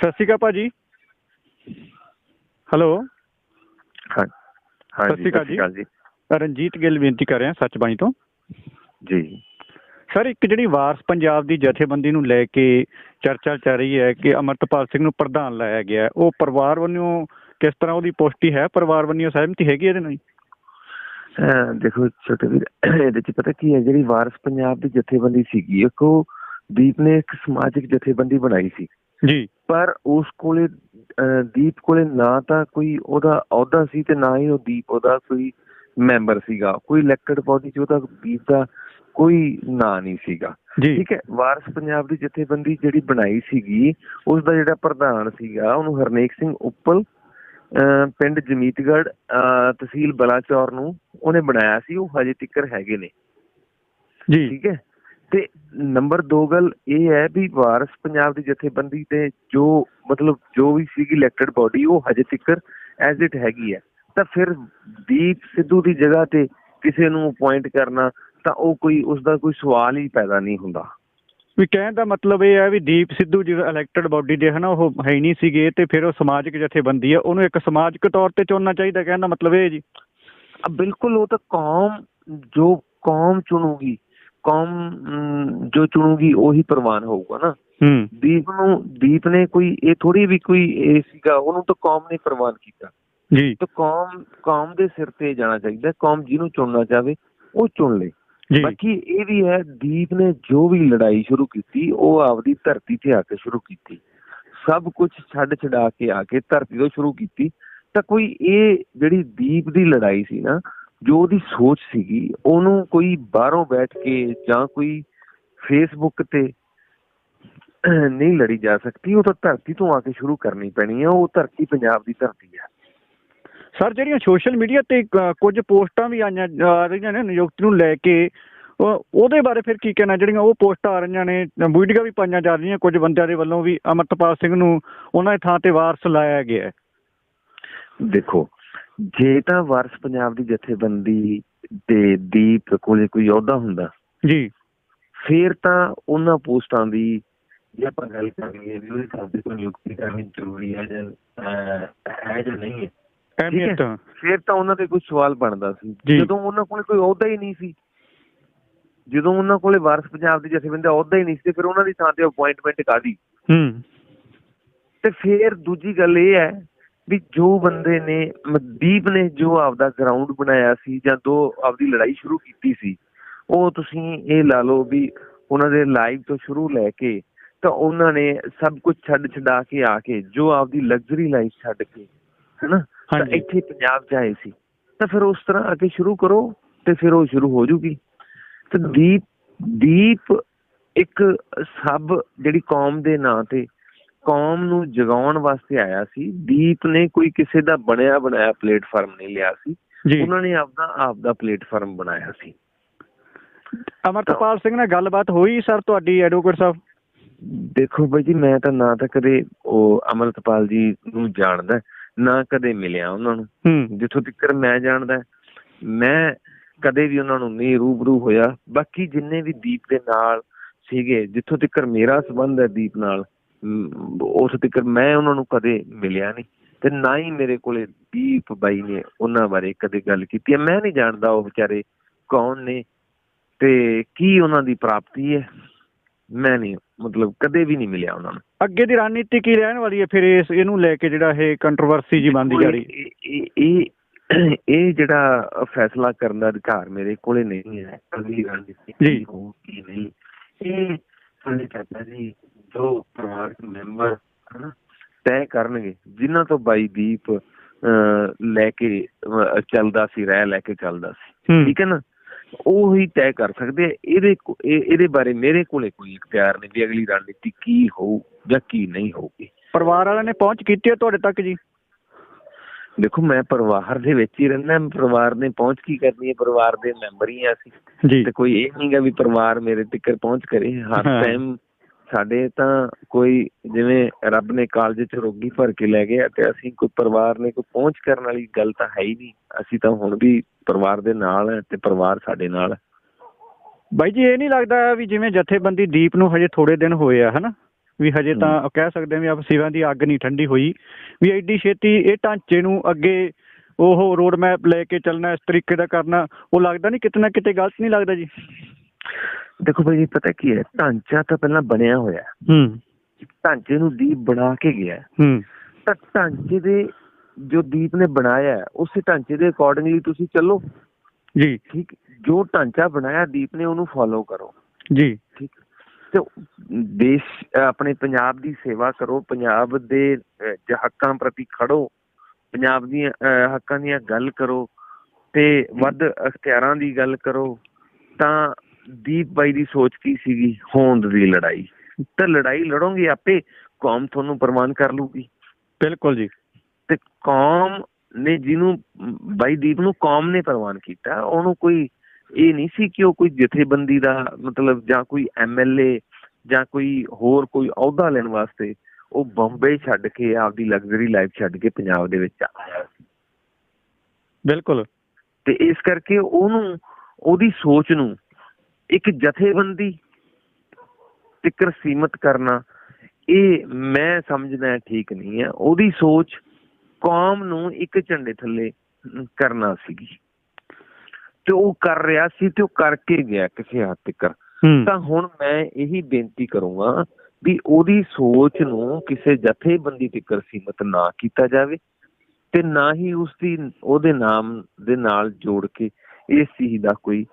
ਸਤਿ ਸ਼੍ਰੀ ਅਕਾਲ ਭਾਜੀ। ਹੈਲੋ ਹਾਂ ਸਤਿ ਸ਼੍ਰੀ ਅਕਾਲ ਜੀ। ਰਣਜੀਤ ਗਿੱਲ ਬੇਨਤੀ ਕਰ ਰਿਹਾ ਸੱਚ ਬਾਈ ਤੋਂ। ਜੀ। ਸਰ ਇੱਕ ਜਿਹੜੀ ਵਾਰਸ ਪੰਜਾਬ ਦੀ ਜਥੇਬੰਦੀ ਨੂੰ ਲੈ ਕੇ ਚਰਚਾ ਚੱਲ ਰਹੀ ਹੈ ਕਿ ਅਮਰਤਪਾਲ ਸਿੰਘ ਨੂੰ ਪ੍ਰਧਾਨ ਲਾਇਆ ਗਿਆ। ਉਹ ਪਰਿਵਾਰ ਵੱਲੋਂ ਕਿਸ ਤਰ੍ਹਾਂ ਉਹਦੀ ਪੁਸ਼ਟੀ ਹੈ? ਪਰਿਵਾਰ ਵੱਲੋਂ ਸਹਿਮਤੀ ਹੈਗੀ ਇਹਦੇ ਨਾਲ ਦੇਖੋ ਛੋਟੇ ਵੀਰ ਇਹਦੇ ਚ ਪਤਾ ਕੀ ਹੈ ਜਿਹੜੀ ਵਾਰਸ ਪੰਜਾਬ ਦੀ ਜਥੇਬੰਦੀ ਸੀਗੀ ਉਹ ਦੀਪ ਨੇ ਇੱਕ ਸਮਾਜਿਕ ਜਥੇਬੰਦੀ ਬਣਾਈ ਸੀ। ਜੀ। ਪਰ ਉਸ ਕੋਲੇ ਦੀਪ ਕੋਲੇ ਨਾ ਤਾਂ ਕੋਈ ਉਹਦਾ ਅਹੁਦਾ ਸੀ ਤੇ ਨਾ ਹੀ ਉਹ ਦੀਪ ਉਹਦਾ ਕੋਈ ਮੈਂਬਰ ਸੀਗਾ। ਕੋਈ ਇਲੈਕਟਡ ਬਾਡੀ ਚ ਉਹਦਾ ਦੀਪ ਦਾ ਕੋਈ ਨਾਂ ਨਹੀਂ ਸੀਗਾ। ਠੀਕ ਹੈ ਵਾਰਸ ਪੰਜਾਬ ਦੀ ਜਥੇਬੰਦੀ ਜਿਹੜੀ ਬਣਾਈ ਸੀਗੀ ਉਸ ਦਾ ਜਿਹੜਾ ਪ੍ਰਧਾਨ ਸੀਗਾ ਉਹਨੂੰ ਹਰਨੇਕ ਸਿੰਘ ਉੱਪਲ ਪਿੰਡ ਜਮੀਤਗੜ੍ਹ ਅਹ ਤਹਿਸੀਲ ਬਲਾਚੌਰ ਨੂੰ ਉਹਨੇ ਬਣਾਇਆ ਸੀ ਉਹ ਹਜੇ ਤੱਕਰ ਹੈਗੇ ਨੇ। ਜੀ। ਠੀਕ ਹੈ ਤੇ ਨੰਬਰ 2 ਗੱਲ ਇਹ ਹੈ ਵੀ ਵਾਰਸ ਪੰਜਾਬ ਦੀ ਜਥੇਬੰਦੀ ਤੇ ਜੋ ਮਤਲਬ ਜੋ ਵੀ ਸੀਗੀ ਇਲੈਕਟਡ ਬਾਡੀ ਉਹ ਹਜੇ ਤੱਕਰ ਐਜ਼ ਇਟ ਹੈਗੀ ਹੈ। ਤਾਂ ਫਿਰ ਦੀਪ ਸਿੱਧੂ ਦੀ ਜਗ੍ਹਾ ਤੇ ਕਿਸੇ ਨੂੰ ਅਪਾਇੰਟ ਕਰਨਾ ਤਾਂ ਉਹ ਕੋਈ ਉਸ ਦਾ ਕੋਈ ਸਵਾਲ ਹੀ ਪੈਦਾ ਨਹੀਂ ਹੁੰਦਾ। ਵੀ ਕਹਿਣ ਦਾ ਮਤਲਬ ਇਹ ਹੈ ਵੀ ਦੀਪ ਸਿੱਧੂ ਜਿਹੜਾ ਇਲੈਕਟਡ ਬਾਡੀ ਦੇ ਹਨਾ ਉਹ ਹੈ ਨਹੀਂ ਸੀਗੇ ਤੇ ਫਿਰ ਉਹ ਸਮਾਜਿਕ ਜਥੇਬੰਦੀ ਹੈ ਉਹਨੂੰ ਇੱਕ ਸਮਾਜਿਕ ਤੌਰ ਤੇ ਚੁਣਨਾ ਚਾਹੀਦਾ ਕਹਿਣ ਦਾ ਮਤਲਬ ਇਹ ਜੀ। ਬਿਲਕੁਲ ਉਹ ਤਾਂ ਕੌਮ ਜੋ ਕੌਮ ਚੁਣੂਗੀ ਕੌਮ ਜੋ ਚੁਣੂਗੀ ਉਹੀ ਪ੍ਰਵਾਨ ਹੋਊਗਾ ਨਾ। ਹੂੰ। ਦੀਪ ਨੂੰ ਦੀਪ ਨੇ ਕੋਈ ਇਹ ਥੋੜੀ ਵੀ ਕੋਈ ਇਹ ਸੀਗਾ ਉਹਨੂੰ ਤਾਂ ਕੌਮ ਨੇ ਪ੍ਰਵਾਨ ਕੀਤਾ। ਜੀ। ਤਾਂ ਕੌਮ ਕੌਮ ਦੇ ਸਿਰ ਤੇ ਜਾਣਾ ਚਾਹੀਦਾ ਕੌਮ ਜਿਹਨੂੰ ਚੁਣਨਾ ਚਾਹਵੇ ਉਹ ਚੁਣ ਲੇ। ਬਾਕੀ ਇਹ ਵੀ ਹੈ ਦੀਪ ਨੇ ਜੋ ਵੀ ਲੜਾਈ ਸ਼ੁਰੂ ਕੀਤੀ ਉਹ ਆਪਦੀ ਧਰਤੀ ਤੇ ਆ ਕੇ ਸ਼ੁਰੂ ਕੀਤੀ। ਸਭ ਕੁਝ ਛੱਡ ਛਡਾ ਕੇ ਆ ਕੇ ਧਰਤੀ ਤੋਂ ਸ਼ੁਰੂ ਕੀਤੀ। ਤਾਂ ਕੋਈ ਇਹ ਜਿਹੜੀ ਦੀਪ ਦੀ ਲੜਾਈ ਸੀ ਨਾ ਜੋ ਉਹਦੀ ਸੋਚ ਸੀਗੀ ਉਹਨੂੰ ਕੋਈ ਬਾਹਰੋਂ ਬੈਠ ਕੇ ਜਾਂ ਕੋਈ ਫੇਸਬੁੱਕ ਤੇ ਨਹੀਂ ਲੜੀ ਜਾ ਸਕਦੀ ਉਹ ਤਾਂ ਧਰਤੀ ਤੋਂ ਆ ਕੇ ਸ਼ੁਰੂ ਕਰਨੀ ਪੈਣੀ ਹੈ ਉਹ ਧਰਤੀ ਪੰਜਾਬ ਦੀ ਧਰਤੀ ਹੈ ਸਰ ਜਿਹੜੀਆਂ ਸੋਸ਼ਲ ਮੀਡੀਆ ਤੇ ਕੁਝ ਪੋਸਟਾਂ ਵੀ ਆਈਆਂ ਆ ਰਹੀਆਂ ਨੇ ਨਿਯੁਕਤੀ ਨੂੰ ਲੈ ਕੇ ਉਹ- ਉਹਦੇ ਬਾਰੇ ਫਿਰ ਕੀ ਕਹਿਣਾ? ਜਿਹੜੀਆਂ ਉਹ ਪੋਸਟਾਂ ਆ ਰਹੀਆਂ ਨੇ ਵੀਡੀਓ ਵੀ ਪਾਈਆਂ ਜਾ ਰਹੀਆਂ ਕੁਝ ਬੰਦਿਆਂ ਦੇ ਵੱਲੋਂ ਵੀ ਅਮਰਤਪਾਲ ਸਿੰਘ ਨੂੰ ਉਹਨਾਂ ਦੀ ਥਾਂ ਤੇ ਵਾਰਸ ਲਾਇਆ ਗਿਆ ਦੇਖੋ ਜੇ ਤਾਂ ਵਾਰਸ ਪੰਜਾਬ ਦੀ ਜਥੇਬੰਦੀ ਤੇ ਦੀਪ ਕੋਲੇ ਕੋਈ ਅਹੁਦਾ ਹੁੰਦਾ ਜੀ। ਫੇਰ ਤਾਂ ਉਹਨਾਂ ਪੋਸਟਾਂ ਦੀ ਜੇ ਆਪਾਂ ਗੱਲ ਕਰੀਏ ਵੀ ਉਹਦੇ ਖਾਤੇ ਤੋਂ ਨਿਯੁਕਤੀ ਕਰਨੀ ਜ਼ਰੂਰੀ ਹੈ ਜਾਂ ਹੈ ਜਾਂ ਨਹੀਂ ਹੈ ਅਹਿਮੀਅਤ ਫੇਰ ਤਾਂ ਉਹਨਾਂ ਤੇ ਕੋਈ ਸਵਾਲ ਬਣਦਾ ਸੀ। ਜਦੋਂ ਉਹਨਾਂ ਕੋਲੇ ਕੋਈ ਅਹੁਦਾ ਹੀ ਨਹੀਂ ਸੀ ਜਦੋਂ ਉਹਨਾਂ ਕੋਲੇ ਵਾਰਸ ਪੰਜਾਬ ਦੀ ਜਥੇਬੰਦੀ ਦਾ ਅਹੁਦਾ ਹੀ ਨਹੀਂ ਸੀ ਫਿਰ ਉਹਨਾਂ ਦੀ ਥਾਂ ਤੇ ਅਪਾਇੰਟਮੈਂਟ ਕਾਦੀ ਹੂੰ। ਤੇ ਫਿਰ ਦੂਜੀ ਗੱਲ ਇਹ ਹੈ ਵੀ ਜੋ ਬੰਦੇ ਨੇ ਮਦੀਪ ਨੇ ਜੋ ਆਪਦਾ ਗਰਾਊਂਡ ਬਣਾਇਆ ਸੀ ਜਾਂ ਦੋ ਆਪਦੀ ਲੜਾਈ ਸ਼ੁਰੂ ਕੀਤੀ ਸੀ ਉਹ ਤੁਸੀਂ ਇਹ ਲਾ ਲਓ ਵੀ ਉਹਨਾਂ ਦੇ ਲਾਈਵ ਤੋਂ ਸ਼ੁਰੂ ਲੈ ਕੇ ਤਾਂ ਉਹਨਾਂ ਨੇ ਸਭ ਕੁਝ ਛੱਡ ਛਡਾ ਕੇ ਆ ਕੇ ਜੋ ਆਪਦੀ ਲਗਜ਼ਰੀ ਲਾਈਫ ਛੱਡ ਕੇ ਹਨਾ? ਤਾਂ। ਇੱਥੇ ਪੰਜਾਬ 'ਚ ਆਏ ਸੀ। ਤਾਂ ਫਿਰ ਉਸ ਤਰ੍ਹਾਂ ਆ ਕੇ ਸ਼ੁਰੂ ਕਰੋ ਤੇ ਫਿਰ ਉਹ ਸ਼ੁਰੂ ਹੋ ਜੂਗੀ। ਤੇ ਦੀਪ ਦੀਪ ਇੱਕ ਸਭ ਜਿਹੜੀ ਕੌਮ ਦੇ ਨਾਂ ਤੇ ਕੌਮ ਨੂੰ ਜਗਾਉਣ ਵਾਸਤੇ ਆਇਆ ਸੀ। ਦੀਪ ਨੇ ਕੋਈ ਕਿਸੇ ਦਾ ਬਣਿਆ ਬਣਾਇਆ ਪਲੇਟਫਾਰਮ ਨਹੀਂ ਲਿਆ ਸੀ। ਉਹਨਾਂ ਨੇ ਆਪਦਾ ਆਪਦਾ ਪਲੇਟਫਾਰਮ ਬਣਾਇਆ ਸੀ। ਅਮਰਤਪਾਲ ਸਿੰਘ ਨਾਲ ਗੱਲਬਾਤ ਹੋਈ ਸਰ ਤੁਹਾਡੀ ਐਡਵੋਕੇਟ ਸਾਹਿਬ? ਦੇਖੋ ਬਾਈ ਜੀ ਮੈਂ ਤਾਂ ਨਾ ਤਾਂ ਕਦੇ ਉਹ ਅਮਰਤਪਾਲ ਜੀ ਨੂੰ ਜਾਣਦਾ ਨਾ ਕਦੇ ਮਿਲਿਆ ਉਹਨਾਂ ਨੂੰ। ਜਿੱਥੋਂ ਤੱਕ ਮੈਂ ਜਾਣਦਾ ਮੈਂ ਕਦੇ ਵੀ ਉਹਨਾਂ ਨੂੰ ਨਹੀਂ ਰੂਬਰੂ ਹੋਇਆ। ਬਾਕੀ ਜਿੰਨੇ ਵੀ ਦੀਪ ਦੇ ਨਾਲ ਸੀਗੇ ਜਿੱਥੋਂ ਤੱਕ ਮੇਰਾ ਸੰਬੰਧ ਹੈ ਦੀਪ ਨਾਲ ਉਸ ਤੱਕ ਮੈਂ ਉਹਨਾਂ ਨੂੰ ਕਦੇ ਮਿਲਿਆ ਨਹੀਂ ਤੇ ਨਾ ਹੀ ਮੇਰੇ ਕੋਲੇ ਦੀਪ ਬਾਈ ਨੇ ਉਹਨਾਂ ਬਾਰੇ ਕਦੇ ਗੱਲ ਕੀਤੀ ਹੈ। ਮੈਂ ਨਹੀਂ ਜਾਣਦਾ ਉਹ ਵਿਚਾਰੇ ਕੌਣ ਨੇ ਤੇ ਕੀ ਉਹਨਾਂ ਦੀ ਪ੍ਰਾਪਤੀ ਹੈ। ਮੈਂ ਨਹੀਂ ਮਤਲਬ ਕਦੇ ਵੀ ਨਹੀਂ ਮਿਲਿਆ ਉਹਨਾਂ ਨੂੰ। ਅੱਗੇ ਦੀ ਰਣਨੀਤੀ ਕੀ ਰਹਿਣ ਵਾਲੀ ਹੈ? ਫਿਰ ਇਸ ਇਹਨੂੰ ਲੈ ਕੇ ਜਿਹੜਾ ਇਹ ਕੰਟਰੋਵਰਸੀ ਜੀ ਬਣਦੀ ਜਾ ਰਹੀ ਇਹ- ਇਹ ਜਿਹੜਾ ਫੈਸਲਾ ਕਰਨ ਦਾ ਅਧਿਕਾਰ ਮੇਰੇ ਕੋਲੇ ਨਹੀਂ ਹੈ। ਅਗਲੀ ਰਣਨੀਤੀ ਕੀ ਨਹੀਂ ਇਹ ਸਾਡੇ ਚਾਚਾ ਜੀ ਜੋ ਪਰਿਵਾਰਕ ਮੈਂਬਰ ਤੈਅ ਕਰਨਗੇ। ਜਿਨ੍ਹਾਂ ਤੋਂ ਬਾਈ ਦੀਪ ਲੈ ਕੇ ਚੱਲਦਾ ਸੀ ਰਹਿ ਲੈ ਕੇ ਚੱਲਦਾ ਸੀ। ਠੀਕ ਹੈ ਨਾ? ਉਹ ਹੀ ਤੈਅ ਕਰ ਸਕਦੇ ਆ। ਇਹਦੇ ਇਹਦੇ ਬਾਰੇ ਮੇਰੇ ਕੋਲੇ ਕੋਈ ਇਖਤਿਆਰ ਨਹੀਂ ਵੀ ਅਗਲੀ ਰਣਨੀਤੀ ਕੀ ਹੋਊ ਜਾਂ ਕੀ ਨਹੀਂ ਹੋਊਗੀ। ਪਰਿਵਾਰ ਵਾਲਿਆਂ ਨੇ ਪਹੁੰਚ ਕੀਤੀ ਹੈ ਤੁਹਾਡੇ ਤੱਕ ਜੀ? ਦੇਖੋ ਮੈਂ ਪਰਿਵਾਰ ਦੇ ਵਿੱਚ ਹੀ ਰਹਿੰਦਾ। ਪਰਿਵਾਰ ਨੇ ਪਹੁੰਚ ਕੀ ਕਰਨੀ ਹੈ? ਪਰਿਵਾਰ ਦੇ ਮੈਂਬਰ ਹੀ ਆ ਅਸੀਂ। ਤੇ ਕੋਈ ਇਹ ਨਹੀਂਗਾ ਵੀ ਪਰਿਵਾਰ ਮੇਰੇ ਤੱਕ ਪਹੁੰਚ ਕਰੇ। ਹਰ। ਟਾਈਮ ਸਾਡੇ ਤਾਂ ਕੋਈ ਜਿਵੇਂ ਰੱਬ ਨੇ ਕਾਲਜ ਚ ਰੋਗੀ ਭਰ ਕੇ ਲੈ ਗਿਆ ਤੇ ਅਸੀਂ ਕੋਈ ਪਰਿਵਾਰ ਨੇ ਕੋਈ ਪਹੁੰਚ ਕਰਨ ਵਾਲੀ ਗੱਲ ਤਾਂ ਹੈ ਹੀ ਨਹੀਂ। ਅਸੀਂ ਤਾਂ ਹੁਣ ਵੀ ਪਰਿਵਾਰ ਦੇ ਨਾਲ ਹੈ ਤੇ ਪਰਿਵਾਰ ਸਾਡੇ ਨਾਲ ਹੈ ਬਾਈ ਜੀ ਇਹ ਨਹੀਂ ਲੱਗਦਾ ਵੀ ਜਿਵੇਂ ਜਥੇਬੰਦੀ ਦੀਪ ਨੂੰ ਹਜੇ ਥੋੜੇ ਦਿਨ ਹੋਏ ਆ ਹਨਾ? ਵੀ ਹਜੇ ਤਾਂ ਕਹਿ ਸਕਦੇ ਹਾਂ ਵੀ ਆਪ ਸਿਵਾਂ ਦੀ ਅੱਗ ਨਹੀਂ ਠੰਡੀ ਹੋਈ। ਵੀ ਐਡੀ ਛੇਤੀ ਇਹ ਢਾਂਚੇ ਨੂੰ ਅੱਗੇ ਉਹ ਰੋਡ ਮੈਪ ਲੈ ਕੇ ਚੱਲਣਾ ਇਸ ਤਰੀਕੇ ਦਾ ਕਰਨਾ ਉਹ ਲੱਗਦਾ ਨਹੀਂ ਕਿਤੇ ਨਾ ਕਿਤੇ ਗਲਤ ਨਹੀਂ ਲੱਗਦਾ ਜੀ? ਦੇਖੋ ਭਾਈ ਜੀ ਪਤਾ ਕੀ ਹੈ? ਢਾਂਚਾ ਤਾਂ ਪਹਿਲਾਂ ਬਣਿਆ ਹੋਇਆ ਹੈ। ਹੂੰ। ਢਾਂਚੇ ਨੂੰ ਦੀਪ ਬਣਾ ਕੇ ਗਿਆ ਹੈ। ਤਾਂ ਢਾਂਚੇ ਦੇ ਜੋ ਦੀਪ ਨੇ ਬਣਾਇਆ ਹੈ, ਉਸੇ ਢਾਂਚੇ ਦੇ ਅਕੋਰਡਿੰਗਲੀ ਤੁਸੀਂ ਚੱਲੋ। ਜੀ। ਠੀਕ ਜੋ ਢਾਂਚਾ ਬਣਾਇਆ ਦੀਪ ਨੇ ਉਹਨੂੰ ਫੋਲੋ ਕਰੋ। ਜੀ। ਠੀਕ ਤੇ ਦੇਸ਼ ਆਪਣੇ ਪੰਜਾਬ ਦੀ ਸੇਵਾ ਕਰੋ। ਪੰਜਾਬ ਦੇ ਹੱਕਾਂ ਪ੍ਰਤੀ ਖੜੋ। ਪੰਜਾਬ ਦੀਆਂ ਹੱਕਾਂ ਦੀਆਂ ਗੱਲ ਕਰੋ। ਤੇ ਵੱਧ ਅਖਤਿਆਰਾਂ ਦੀ ਗੱਲ ਕਰੋ। ਤਾਂ ਦੀਪ ਬਾਈ ਦੀ ਸੋਚ ਕੀ ਸੀਗੀ? ਹੋਂਦ ਦੀ ਲੜਾਈ। ਤਾਂ ਲੜਾਈ ਲੜੋਗੇ ਆਪੇ ਕੌਮ ਤੁਹਾਨੂੰ ਪ੍ਰਮਾਨ ਕਰ ਲੂਗੀ ਬਿਲਕੁਲ ਜੀ। ਤੇ ਕੌਮ ਨੇ ਜਿਹਨੂੰ ਬਾਈ ਦੀਪ ਨੂੰ ਕੌਮ ਨੇ ਪ੍ਰਵਾਨ ਕੀਤਾ ਉਹਨੂੰ ਕੋਈ ਇਹ ਨਹੀਂ ਸੀ ਕਿ ਉਹ ਕੋਈ ਜਥੇਬੰਦੀ ਦਾ ਮਤਲਬ ਜਾਂ ਕੋਈ ਐਮਐਲਏ ਜਾਂ ਕੋਈ ਹੋਰ ਕੋਈ ਅਹੁਦਾ ਲੈਣ ਵਾਸਤੇ ਉਹ ਬੰਬੇ ਛੱਡ ਕੇ ਆਪਦੀ ਲਗਜ਼ਰੀ ਲਾਈਫ ਛੱਡ ਕੇ ਪੰਜਾਬ ਦੇ ਵਿੱਚ ਆਇਆ ਸੀ। ਬਿਲਕੁਲ। ਤੇ ਇਸ ਕਰਕੇ ਉਹਨੂੰ ਉਹਦੀ ਸੋਚ ਨੂੰ ਇੱਕ ਜਥੇਬੰਦੀ ਤਿੱਕਰ ਸੀਮਤ ਕਰਨਾ ਇਹ ਮੈਂ ਸਮਝਦਾ ਠੀਕ ਨਹੀਂ ਹੈ। ਉਹਦੀ ਸੋਚ ਕੌਮ ਨੂੰ ਇੱਕ ਝੰਡੇ ਥੱਲੇ ਕਰਨਾ ਸੀਗੀ। ਤੇ ਉਹ ਕਰ ਰਿਹਾ ਸੀ ਤੇ ਉਹ ਕਰਕੇ ਗਿਆ ਕਿਸੇ ਹੱਦ ਤੱਕ ਤਾਂ ਹੁਣ ਮੈਂ ਇਹੀ ਬੇਨਤੀ ਕਰੂੰਗਾ ਵੀ ਉਹਦੀ ਸੋਚ ਨੂੰ ਕਿਸੇ ਜਥੇਬੰਦੀ ਤੱਕ ਸੀਮਤ ਨਾ ਕੀਤਾ ਜਾਵੇ ਤੇ ਨਾ ਹੀ ਉਸ ਦੀ ਉਹਦੇ ਨਾਮ ਦੇ ਨਾਲ ਜੋੜ ਕੇ ਇਸ ਚੀਜ਼ ਦਾ ਕੋਈ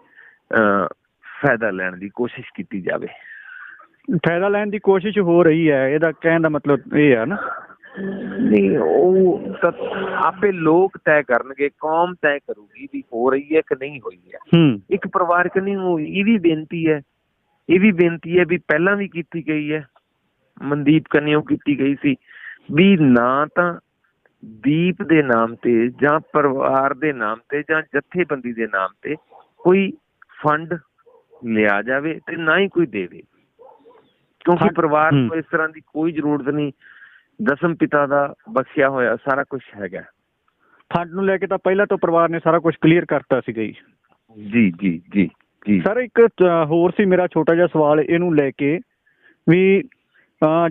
ਫਾਇਦਾ ਲੈਣ ਦੀ ਕੋਸ਼ਿਸ਼ ਕੀਤੀ ਜਾਵੇ। ਫਾਇਦਾ ਲੈਣ ਦੀ ਕੋਸ਼ਿਸ਼ ਹੋ ਰਹੀ ਹੈ ਇਹਦਾ ਕਹਿਣ ਦਾ ਮਤਲਬ ਇਹ ਹੈ ਨਾ। ਨਹੀਂ ਉਹ ਤਾਂ ਆਪੇ ਲੋਕ ਤੈਅ ਕਰਨਗੇ ਕੌਮ ਤੈਅ ਕਰੂਗੀ ਵੀ ਹੋ ਰਹੀ ਹੈ ਕਿ ਨਹੀਂ ਹੋਈ ਹੈ। ਹੂੰ। ਇੱਕ ਪਰਿਵਾਰਕ ਨਹੀਂ ਹੋਈ ਇਹ ਵੀ ਬੇਨਤੀ ਹੈ ਇਹ ਵੀ ਬੇਨਤੀ ਹੈ ਵੀ ਪਹਿਲਾਂ ਵੀ ਕੀਤੀ ਗਈ ਹੈ। ਮਨਦੀਪ ਕੰਨਿਓ ਕੀਤੀ ਗਈ ਸੀ ਵੀ ਨਾ ਤਾਂ ਦੀਪ ਦੇ ਨਾਮ ਤੇ ਜਾਂ ਪਰਿਵਾਰ ਦੇ ਨਾਮ ਤੇ ਜਾਂ ਜਥੇਬੰਦੀ ਦੇ ਨਾਮ ਤੇ ਕੋਈ ਫੰਡ ਲਿਆ ਜਾਵੇ ਤੇ ਨਾ ਹੀ ਕੋਈ ਦੇਵੇ। ਕਿਉਂਕਿ ਪਰਿਵਾਰ। ਨੂੰ ਇਸ ਤਰ੍ਹਾਂ ਦੀ ਕੋਈ ਜ਼ਰੂਰਤ ਨਹੀਂ। ਦਸਮ ਪਿਤਾ ਦਾ ਬਖਸ਼ਿਆ ਹੋਇਆ ਸਾਰਾ ਕੁਝ ਹੈਗਾ। ਫੰਡ ਨੂੰ ਲੈ ਕੇ ਤਾਂ ਪਹਿਲਾਂ ਤੋਂ ਪਰਿਵਾਰ ਨੇ ਸਾਰਾ ਕੁਝ ਕਲੀਅਰ ਕਰਤਾ ਸੀਗਾ ਜੀ। ਜੀ ਜੀ ਜੀ ਜੀ। ਸਰ ਇੱਕ ਹੋਰ ਸੀ ਮੇਰਾ ਛੋਟਾ ਜਿਹਾ ਸਵਾਲ ਇਹਨੂੰ ਲੈ ਕੇ ਵੀ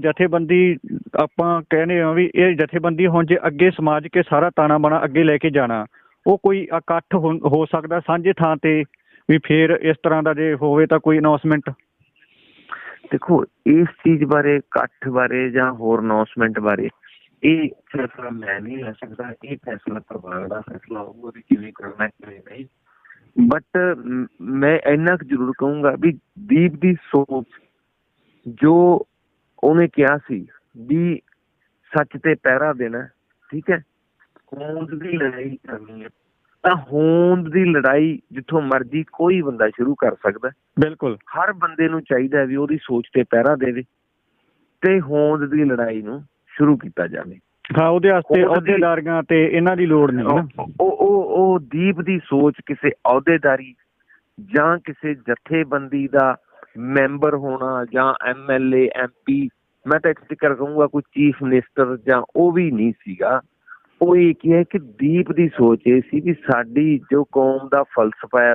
ਜਥੇਬੰਦੀ ਆਪਾਂ ਕਹਿੰਦੇ ਆ ਵੀ ਇਹ ਜਥੇਬੰਦੀ ਹੁਣ ਜੇ ਅੱਗੇ ਸਮਾਜ ਕੇ ਸਾਰਾ ਤਾਣਾ ਬਾਣਾ ਅੱਗੇ ਲੈ ਕੇ ਜਾਣਾ ਉਹ ਕੋਈ ਇਕੱਠ ਹੋ ਸਕਦਾ ਸਾਂਝੇ ਥਾਂ ਤੇ ਵੀ ਫੇਰ ਇਸ ਤਰ੍ਹਾਂ ਦਾ ਜੇ ਹੋਵੇ ਤਾਂ ਕੋਈ ਅਨਾਉਂਸਮੈਂਟ ਦੇਖੋ, ਇਸ ਚੀਜ਼ ਬਾਰੇ, ਇਕੱਠ ਬਾਰੇ ਜਾਂ ਹੋਰ ਅਨਾਉਂਸਮੈਂਟ ਬਾਰੇ, ਇਹ ਫੈਸਲਾ ਮੈਂ ਨਹੀਂ ਲੈ ਸਕਦਾ। ਇਹ ਫੈਸਲਾ ਪਰਿਵਾਰ ਦਾ ਫੈਸਲਾ ਹੋਊਗਾ ਵੀ ਕਿਵੇਂ ਕਰਨਾ, ਕਿਵੇਂ ਨਹੀਂ। ਬਟ ਮੈਂ ਇੰਨਾ ਕੁ ਜ਼ਰੂਰ ਕਹੂੰਗਾ ਵੀ ਦੀਪ ਦੀ ਸੋਚ, ਜੋ ਉਹਨੇ ਕਿਹਾ ਸੀ ਵੀ ਸੱਚ ਤੇ ਪਹਿਰਾ ਦੇਣਾ, ਠੀਕ ਹੈ? ਹੋਂਦ ਦੀ ਲੜਾਈ ਕਰਨੀ ਹੈ। ਤਾਂ ਹੋਂਦ ਦੀ ਲੜਾਈ ਜਿੱਥੋਂ ਮਰਜ਼ੀ ਕੋਈ ਬੰਦਾ ਸ਼ੁਰੂ ਕਰ ਸਕਦਾ। ਬਿਲਕੁਲ। ਹਰ ਬੰਦੇ ਨੂੰ ਚਾਹੀਦਾ ਵੀ ਉਹਦੀ ਸੋਚ ਤੇ ਪਹਿਰਾ ਦੇਵੇ ਤੇ ਹੋਂਦ ਦੀ ਲੜਾਈ ਨੂੰ ਸ਼ੁਰੂ ਕੀਤਾ ਜਾਵੇ। ਹਾਂ ਉਹਦੇ ਵਾਸਤੇ ਅਹੁਦੇਦਾਰੀਆਂ ਤੇ ਇਹਨਾਂ ਦੀ ਲੋੜ ਨਹੀਂ ਨਾ। ਉਹ ਉਹ ਉਹ ਦੀਪ ਦੀ ਸੋਚ ਕਿਸੇ ਅਹੁਦੇਦਾਰੀ ਜਾਂ ਕਿਸੇ ਜਥੇਬੰਦੀ ਦਾ ਮੈਂਬਰ ਹੋਣਾ ਜਾਂ ਐਮਐਲਏ ਐਮਪੀ ਮੈਂ ਤਾਂ ਇੱਥੇ ਤੱਕ ਕਹੂੰਗਾ ਕੋਈ ਚੀਫ ਮਿਨਿਸਟਰ ਜਾਂ ਉਹ ਵੀ ਨਹੀਂ ਸੀਗਾ। ਉਹ ਇਹ ਕੀ ਹੈ ਕਿ ਦੀਪ ਦੀ ਸੋਚ ਇਹ ਸੀ ਕਿ ਸਾਡੀ ਜੋ ਕੌਮ ਦਾ ਫਲਸਫਾ ਹੈ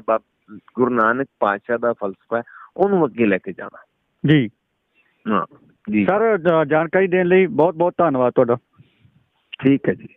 ਗੁਰੂ ਨਾਨਕ ਪਾਤਸ਼ਾਹ ਦਾ ਫਲਸਫਾ ਹੈ ਉਹਨੂੰ ਅੱਗੇ ਲੈ ਕੇ ਜਾਣਾ। ਜੀ। ਹਾਂ ਜੀ। ਸਰ ਜਾਣਕਾਰੀ ਦੇਣ ਲਈ ਬਹੁਤ ਬਹੁਤ ਧੰਨਵਾਦ ਤੁਹਾਡਾ। ਠੀਕ ਹੈ ਜੀ।